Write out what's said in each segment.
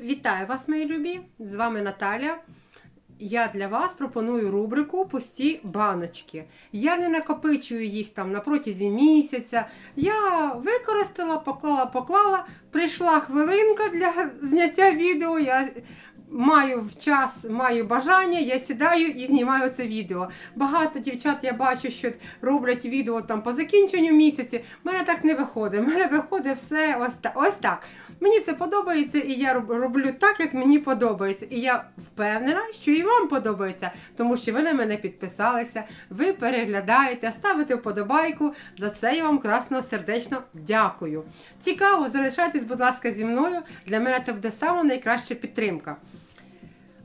Вітаю вас, мої любі! З вами Наталя. Я для вас пропоную рубрику Пусті баночки. Я не накопичую їх там на протязі місяця. Я використала, поклала, поклала. Прийшла хвилинка для зняття відео. Я маю час, маю бажання, я сідаю і знімаю це відео. Багато дівчат я бачу, що роблять відео там по закінченню місяці. У мене так не виходить. У мене виходить все ось так. Ось так. Мені це подобається, і я роблю так, як мені подобається. І я впевнена, що і вам подобається, тому що ви на мене підписалися, ви переглядаєте, ставите вподобайку. За це я вам красно сердечно дякую. Цікаво, залишайтесь, будь ласка, зі мною. Для мене це буде саме найкраща підтримка.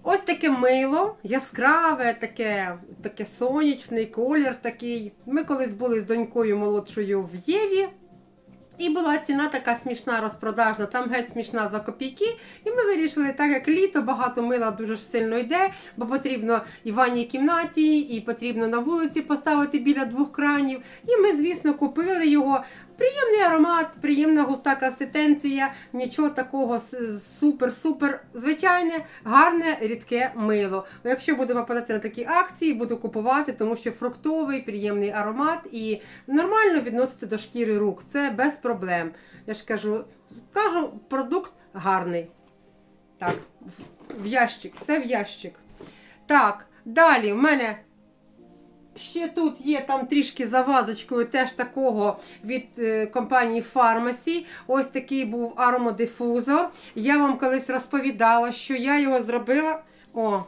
Ось таке мило, яскраве, таке, таке сонячний колір такий. Ми колись були з донькою молодшою в Єві. І була ціна така смішна, розпродажна, там геть смішна за копійки. І ми вирішили, так як літо, багато мила дуже сильно йде, бо потрібно і в ванній кімнаті, і потрібно на вулиці поставити біля двох кранів. І ми, звісно, купили його. Приємний аромат, приємна густа консистенція, нічого такого супер-супер. Звичайне, гарне, рідке мило. Якщо буду попадати на такі акції, буду купувати, тому що фруктовий, приємний аромат і нормально відноситься до шкіри рук. Це без проблем. Я ж кажу, кажу, продукт гарний. Так, в- в ящик, все в ящик. Так, далі в мене ще тут є там трішки за вазочкою теж такого від е, компанії Pharmacy. Ось такий був аромодифузор. Я вам колись розповідала, що я його зробила. О,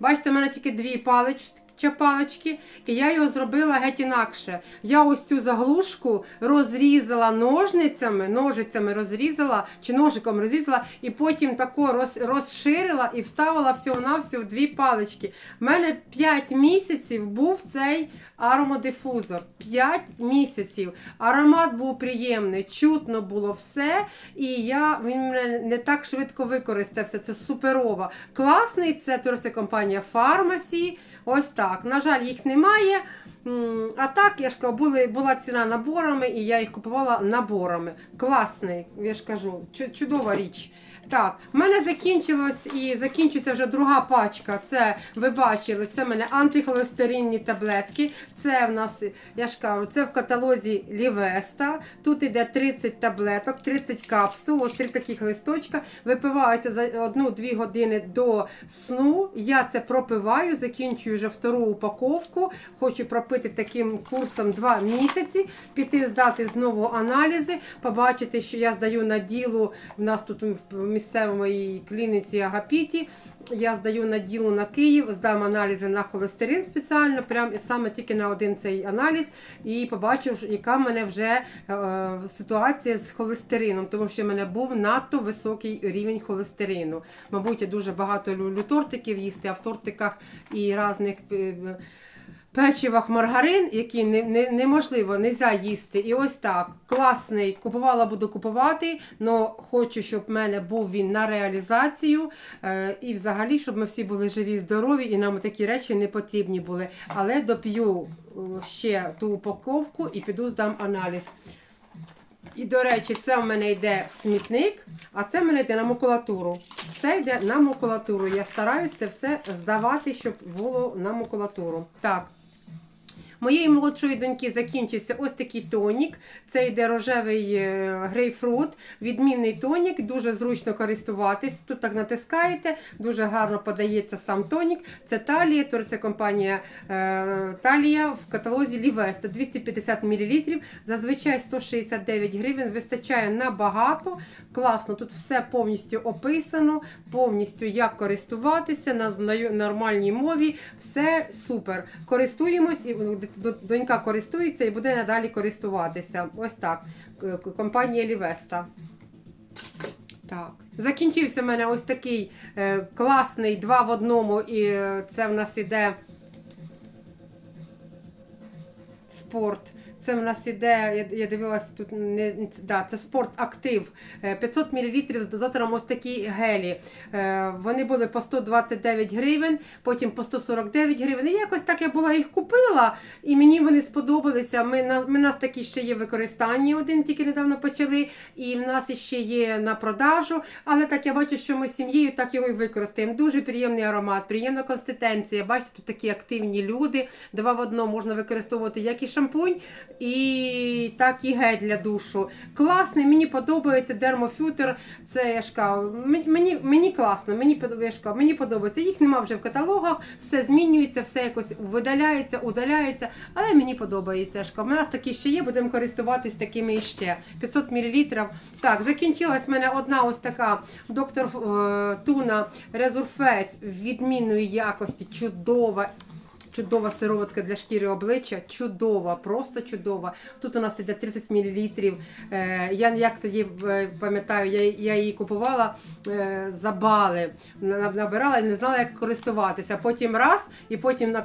бачите, в мене тільки дві палички. Палички, і я його зробила геть інакше. Я ось цю заглушку розрізала ножницями, ножицями розрізала чи ножиком розрізала, і потім тако роз, розширила і вставила всього-навсього дві палички. У мене 5 місяців був цей аромодифузор. 5 місяців. Аромат був приємний, чутно було все. І я, він мене не так швидко використався. Це суперово. Класний, це турця компанія Pharmacy. Ось так. На жаль, їх немає. А так, я ж кажу, були, була ціна наборами, і я їх купувала наборами. Класний, я ж кажу, чудова річ. Так, в мене закінчилось і закінчиться вже друга пачка. Це ви бачили, це в мене антихолестеринні таблетки. Це в нас, я ж кажу, це в каталозі Лівеста. Тут іде 30 таблеток, 30 капсул, ось три таких листочка. Випиваються за 1-2 години до сну. Я це пропиваю, закінчую вже втору упаковку. Хочу пропити таким курсом 2 місяці, піти здати знову аналізи, побачити, що я здаю на ділу. В нас тут в місцевій клініці Агапіті. Я здаю на ділу на Київ, здам аналізи на холестерин спеціально, прям саме тільки на один цей аналіз, і побачу, яка в мене вже е, ситуація з холестерином, тому що в мене був надто високий рівень холестерину. Мабуть, я дуже багато люблю тортиків їсти, а в тортиках і різних. Печивах маргарин, які не, не, неможливо не їсти. І ось так. Класний. Купувала, буду купувати, але хочу, щоб в мене був він на реалізацію. Е, і взагалі, щоб ми всі були живі, здорові, і нам такі речі не потрібні були. Але доп'ю е, ще ту упаковку і піду здам аналіз. І, до речі, це в мене йде в смітник, а це в мене йде на макулатуру. Все йде на макулатуру. Я стараюся це все здавати, щоб було на макулатуру. Так. Моєї молодшої доньки закінчився ось такий тонік. Це йде рожевий е, грейпфрут, відмінний тонік, дуже зручно користуватись. Тут так натискаєте, дуже гарно подається сам тонік. Це талія, це компанія е, Талія в каталозі Лівеста 250 мл. Зазвичай 169 гривень. Вистачає набагато. Класно, тут все повністю описано, повністю як користуватися на нормальній мові. Все супер. Користуємось, і донька користується і буде надалі користуватися. Ось так. Компанія Лівеста. Так. Закінчився в мене ось такий е, класний два в одному, і е, це в нас іде спорт. Це в нас іде, я, дивилася тут не да, це спорт актив. Е, 500 мл з дозатором ось такі гелі. Е, Вони були по 129 гривень, потім по 149 гривень. І якось так я була їх купила, і мені вони сподобалися. Ми ми нас такі ще є в використанні. Один тільки недавно почали, і в нас ще є на продажу. Але так я бачу, що ми з сім'єю так його і використаємо. Дуже приємний аромат, приємна консистенція. Бачите, тут такі активні люди. Два в одному можна використовувати як і шампунь, і так і гель для душу. Класний, мені подобається дермофютер. Це я ж кажу, мені, мені, класно, мені я Мені подобається. Їх нема вже в каталогах, все змінюється, все якось видаляється, удаляється. Але мені подобається. я ж кажу. У нас такі ще є, будемо користуватись такими іще. 500 мл. Так, закінчилась в мене одна ось така доктор е, Туна Резурфейс відмінної якості, чудова. Чудова сироватка для шкіри обличчя, чудова, просто чудова. Тут у нас іде 30 мл. Е, я як тоді е, пам'ятаю, я, я її купувала е, за бали, набирала і не знала, як користуватися. Потім раз, і потім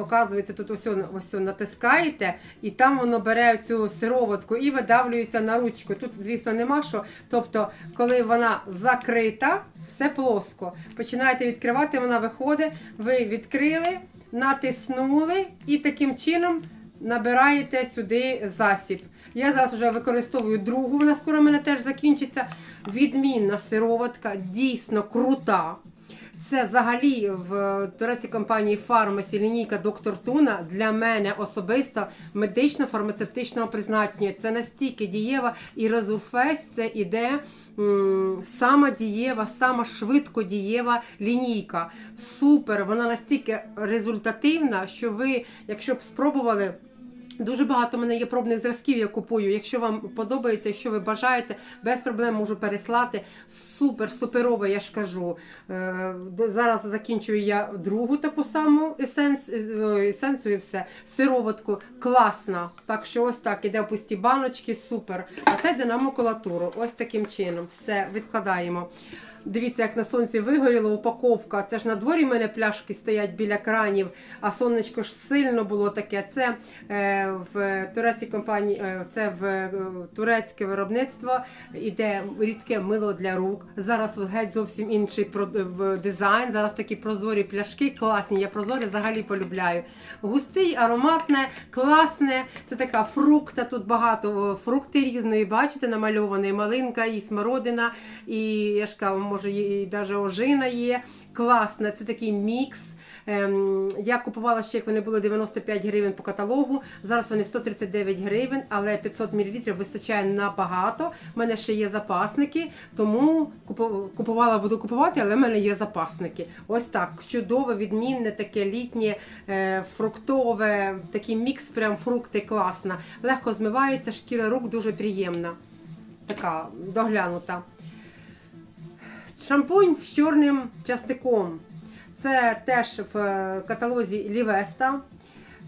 оказується, тут ось, ось натискаєте, і там воно бере цю сироватку і видавлюється на ручку. Тут, звісно, нема що. Тобто, коли вона закрита, все плоско. Починаєте відкривати, вона виходить, ви відкрили, натиснули і таким чином набираєте сюди засіб. Я зараз вже використовую другу, вона скоро в мене теж закінчиться. Відмінна сироватка, дійсно крута. Це взагалі в турецькій компанії Фармасі лінійка Доктор Туна для мене особисто медично-фармацевтичного призначення. Це настільки дієва і резуфець це іде сама дієва, сама швидко дієва лінійка. Супер! Вона настільки результативна, що ви, якщо б спробували. Дуже багато в мене є пробних зразків, я купую. Якщо вам подобається, якщо ви бажаєте, без проблем можу переслати. Супер, суперово, я ж кажу. Е, зараз закінчую я другу таку саму е, есенцію і все. Сироватку класна. Так що ось так, іде в пусті баночки, супер. А це йде на макулатуру. Ось таким чином. Все, відкладаємо. Дивіться, як на сонці вигоріла упаковка. Це ж на дворі в мене пляшки стоять біля кранів, а сонечко ж сильно було таке. Це е, в турецькій компанії, е, це в е, турецьке виробництво. Іде рідке мило для рук. Зараз геть зовсім інший про- в- дизайн. Зараз такі прозорі пляшки, класні. Я прозорі взагалі полюбляю. Густий, ароматне, класне. Це така фрукта. Тут багато фрукти різної. Бачите, намальований малинка і смородина, і я ж кажу, може, і, навіть ожина є. Класне, це такий мікс. Ем, я купувала ще, як вони були 95 гривень по каталогу. Зараз вони 139 гривень, але 500 мл вистачає набагато. У мене ще є запасники, тому купувала, буду купувати, але в мене є запасники. Ось так. Чудове, відмінне, таке літнє, е, фруктове, такий мікс, прям фрукти класна. Легко змивається, шкіра рук дуже приємна. Така доглянута. Шампунь з чорним частиком. Це теж в е, каталозі Лівеста.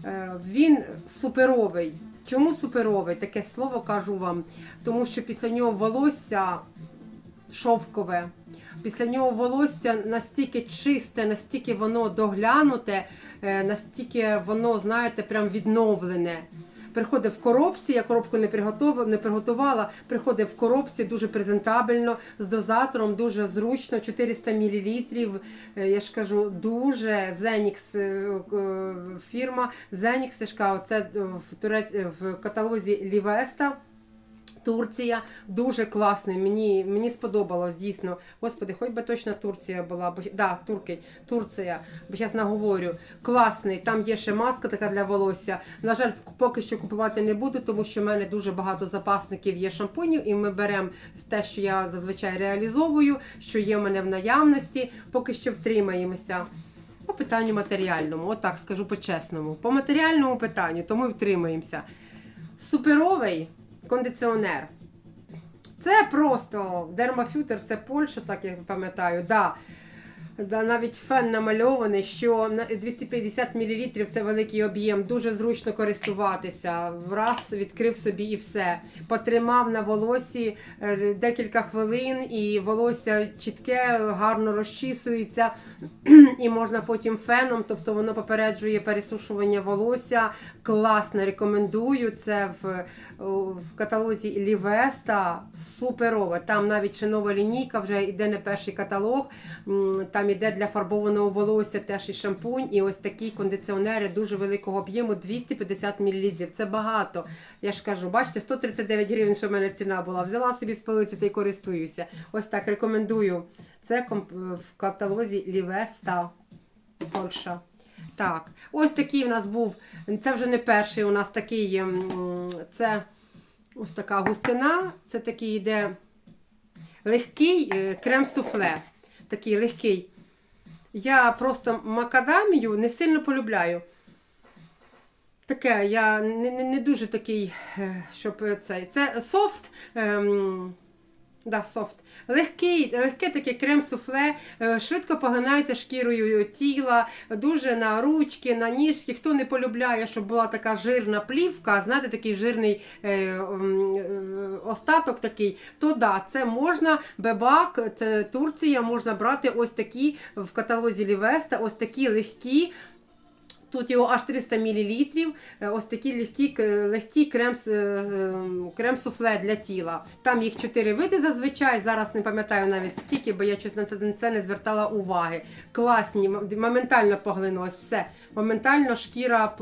Е, Він суперовий. Чому суперовий? Таке слово кажу вам. Тому що після нього волосся шовкове. Після нього волосся настільки чисте, настільки воно доглянуте, е, настільки воно, знаєте, прям відновлене. Приходить в коробці, я коробку не приготувала, не приготувала. Приходить в коробці дуже презентабельно, з дозатором, дуже зручно, 400 мл. Я ж кажу, дуже е, е, фірма. Зенікс я ж кажу, це в, турець, в каталозі Лівеста. Турція дуже класний. Мені, мені сподобалось дійсно. Господи, хоч би точно Турція була. Бо, да, турки, Турція, бо зараз наговорю. Класний. Там є ще маска така для волосся. На жаль, поки що купувати не буду, тому що в мене дуже багато запасників є шампунів, і ми беремо те, що я зазвичай реалізовую, що є в мене в наявності. Поки що втримаємося. По питанню матеріальному, отак скажу по-чесному. По матеріальному питанню, то ми втримаємося. Суперовий кондиціонер. Це просто дермафютер, це Польща, так я пам'ятаю. Да. Да, навіть фен намальований, що 250 мл це великий об'єм, дуже зручно користуватися. Враз відкрив собі і все. Потримав на волосі е, декілька хвилин, і волосся чітке, гарно розчісується, і можна потім феном, тобто воно попереджує пересушування волосся. Класно, рекомендую. Це в, в каталозі Лівеста. Суперове. Там навіть ще нова лінійка, вже йде не перший каталог. М, Іде для фарбованого волосся теж і шампунь, і ось такі кондиціонери дуже великого об'єму 250 мл. Це багато. Я ж кажу, бачите, 139 гривень, що в мене ціна була. Взяла собі з полиці та й користуюся. Ось так рекомендую. Це в каталозі Лівеста Польща. Так, ось такий у нас був. Це вже не перший у нас такий. Це ось така густина. Це такий йде легкий е, крем-суфле. Такий легкий. Я просто макадамію не сильно полюбляю. Таке, я не, не, не дуже такий, е, щоб цей. Це софт. Ем, да, софт. Легкий, легке таке крем-суфле, е, швидко поглинається шкірою тіла, дуже на ручки, на ніжки. Хто не полюбляє, щоб була така жирна плівка, знаєте, такий жирний е, е, остаток такий, то да, це можна, бебак, це Турція, можна брати ось такі в каталозі Лівеста, ось такі легкі. Тут його аж 300 мл, ось такі легкий, легкі крем, с- е, крем-суфле для тіла. Там їх 4 види зазвичай, зараз не пам'ятаю навіть скільки, бо я щось на це, не звертала уваги. Класні, моментально поглинулось все. Моментально шкіра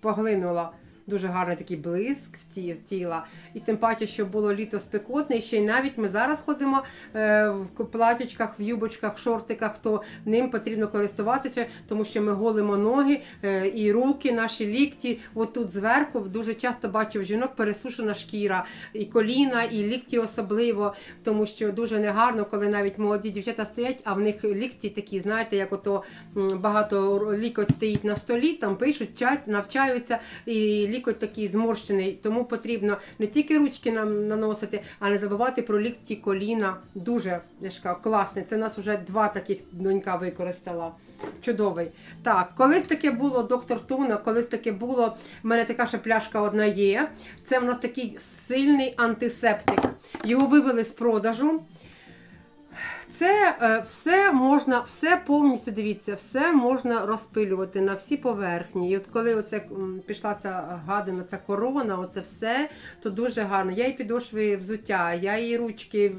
поглинула. Дуже гарний такий блиск в ті- в тіла. І тим паче, що було літо спекотне, і ще й навіть ми зараз ходимо е, в платічках, в юбочках, в шортиках, то ним потрібно користуватися, тому що ми голимо ноги е, і руки, наші лікті. От тут зверху дуже часто бачу в жінок пересушена шкіра, і коліна, і лікті особливо, тому що дуже негарно, коли навіть молоді дівчата стоять, а в них лікті такі, знаєте, як ото багато лікоть стоїть на столі, там пишуть, навчаються, і лікоть такий зморщений. Тому потрібно не тільки ручки нам наносити, а не забувати про лікті, коліна. Дуже я ж класний. Це нас вже два таких донька використала. Чудовий. Так, колись таке було доктор Туна, колись таке було. в мене така ще пляшка одна є. Це в нас такий сильний антисептик. Його вивели з продажу. Це е, все можна, все повністю дивіться, все можна розпилювати на всі поверхні. І от коли оце пішла ця гадина, ця корона, оце все, то дуже гарно. Я і підошви взуття, я і ручки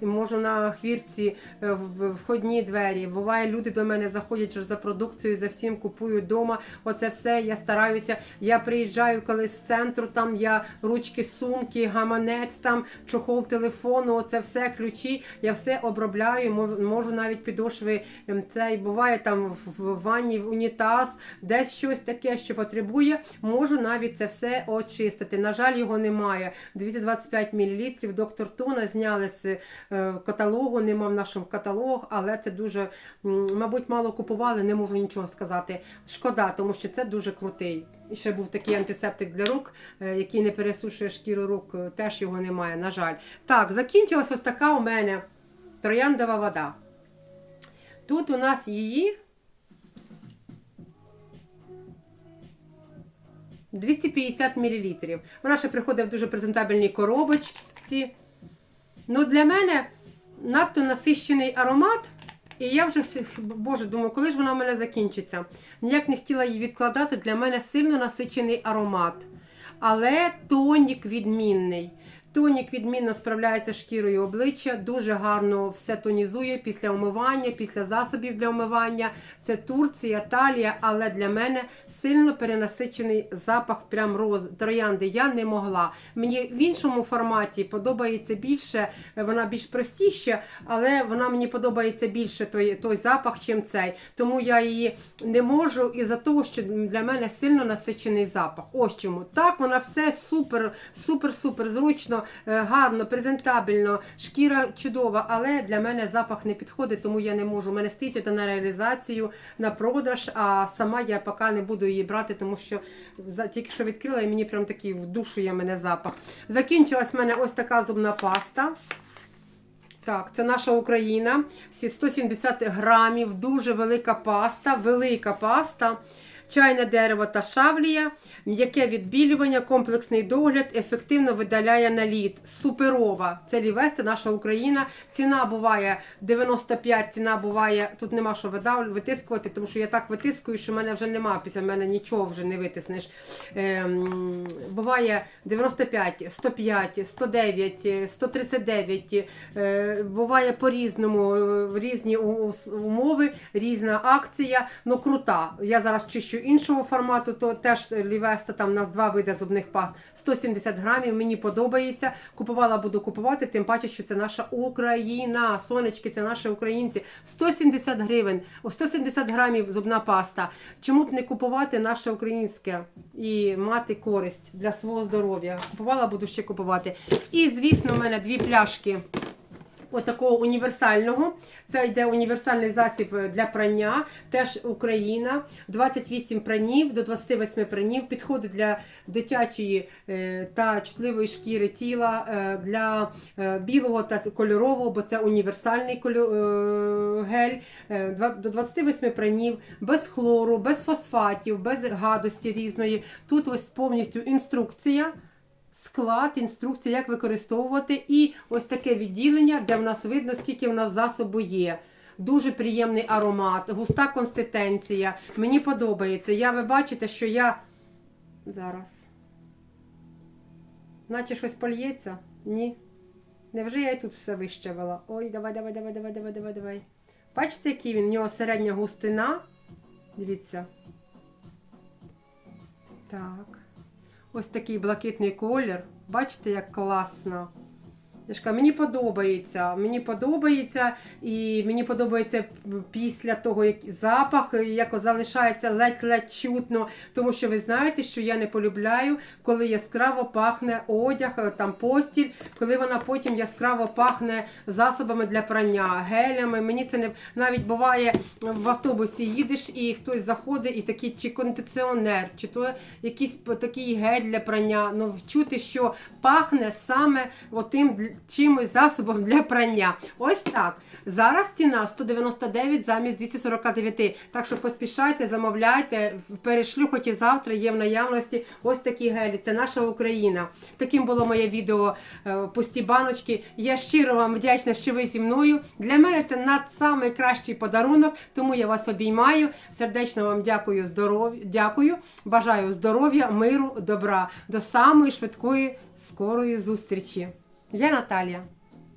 можу на хвірці е, в входні двері. Буває, люди до мене заходять за продукцією, за всім купують вдома. Оце все я стараюся. Я приїжджаю коли з центру, там я ручки, сумки, гаманець, там чохол телефону, оце все ключі. Я все обробляю. Мов- Можу навіть підошви ем, це і буває там в- ванні, в унітаз, десь щось таке, що потребує. Можу навіть це все очистити. На жаль, його немає. 225 мл. Доктор Туна зняли з е, каталогу, нема в нашому каталогу, але це дуже, мабуть, мало купували, не можу нічого сказати. Шкода, тому що це дуже крутий. І ще був такий антисептик для рук, е, який не пересушує шкіру рук, е, теж його немає, на жаль. Так, закінчилась ось така у мене трояндова вода. Тут у нас її 250 мл. Вона ще приходить в дуже презентабельній коробочці. Ну, для мене надто насищений аромат. І я вже боже, думаю, коли ж вона в мене закінчиться. Ніяк не хотіла її відкладати. Для мене сильно насичений аромат. Але тонік відмінний. Тонік відмінно справляється шкірою обличчя, дуже гарно все тонізує після омивання, після засобів для омивання. Це Турція, Талія, але для мене сильно перенасичений запах прям роз троянди. Я не могла. Мені в іншому форматі подобається більше, вона більш простіша, але вона мені подобається більше той, той запах, чим цей. Тому я її не можу із-за того, що для мене сильно насичений запах. Ось чому. Так, вона все супер, супер, супер зручно, е, гарно, презентабельно, шкіра чудова, але для мене запах не підходить, тому я не можу. У мене стоїть на реалізацію, на продаж, а сама я поки не буду її брати, тому що тільки що відкрила і мені прям такий вдушує мене запах. Закінчилась в мене ось така зубна паста. Так, це наша Україна. Сі- 170 грамів, дуже велика паста, велика паста. Чайне дерево та шавлія, м'яке відбілювання, комплексний догляд, ефективно видаляє наліт. Суперова. Це лівеста, наша Україна. Ціна буває 95, ціна буває. Тут нема що витискувати, тому що я так витискую, що в мене вже нема. Після мене нічого вже не витиснеш. Ем, буває 95, 105, 109, 139. Е, буває по-різному, е, різні умови, різна акція. Ну крута. Я зараз чищу іншого формату, то теж лівеста, там у нас два види зубних паст. 170 грамів. Мені подобається. Купувала, буду купувати, тим паче, що це наша Україна. Сонечки, це наші українці. 170 гривень, о, 170 грамів зубна паста. Чому б не купувати наше українське і мати користь для свого здоров'я? Купувала, буду ще купувати. І, звісно, в мене дві пляшки отакого універсального. Це йде універсальний засіб е, для прання, теж Україна. 28 пранів до 28 пранів. Підходить для дитячої е, та чутливої шкіри тіла, е, для білого та кольорового, бо це універсальний гель. До 28 пранів, без хлору, без фосфатів, без гадості різної. Тут ось повністю інструкція склад, інструкція, як використовувати, і ось таке відділення, де в нас видно, скільки в нас засобу є. Дуже приємний аромат, густа консистенція. Мені подобається. Я ви бачите, що я зараз. Наче щось польється? Ні. Невже я і тут все вищавила? Ой, давай, давай, давай, давай, давай, давай, давай. Бачите, який він? У нього середня густина. Дивіться. Так. Ось такий блакитний колір. Бачите, як класно. Я ж кажу, мені подобається. Мені подобається, і мені подобається після того, як запах, як залишається ледь-ледь чутно. Тому що ви знаєте, що я не полюбляю, коли яскраво пахне одяг, там постіль, коли вона потім яскраво пахне засобами для прання, гелями. Мені це не навіть буває в автобусі їдеш, і хтось заходить, і такий чи кондиціонер, чи то якийсь такий гель для прання. Ну чути, що пахне саме отим чимось засобом для прання. Ось так. Зараз ціна 199 замість 249. Так що поспішайте, замовляйте, перешлю, хоч і завтра є в наявності ось такі гелі. Це наша Україна. Таким було моє відео е, пусті баночки. Я щиро вам вдячна, що ви зі мною. Для мене це над самий кращий подарунок, тому я вас обіймаю. Сердечно вам дякую, здоров'я. Дякую. Бажаю здоров'я, миру, добра. До самої швидкої, скорої зустрічі. Я Наталія.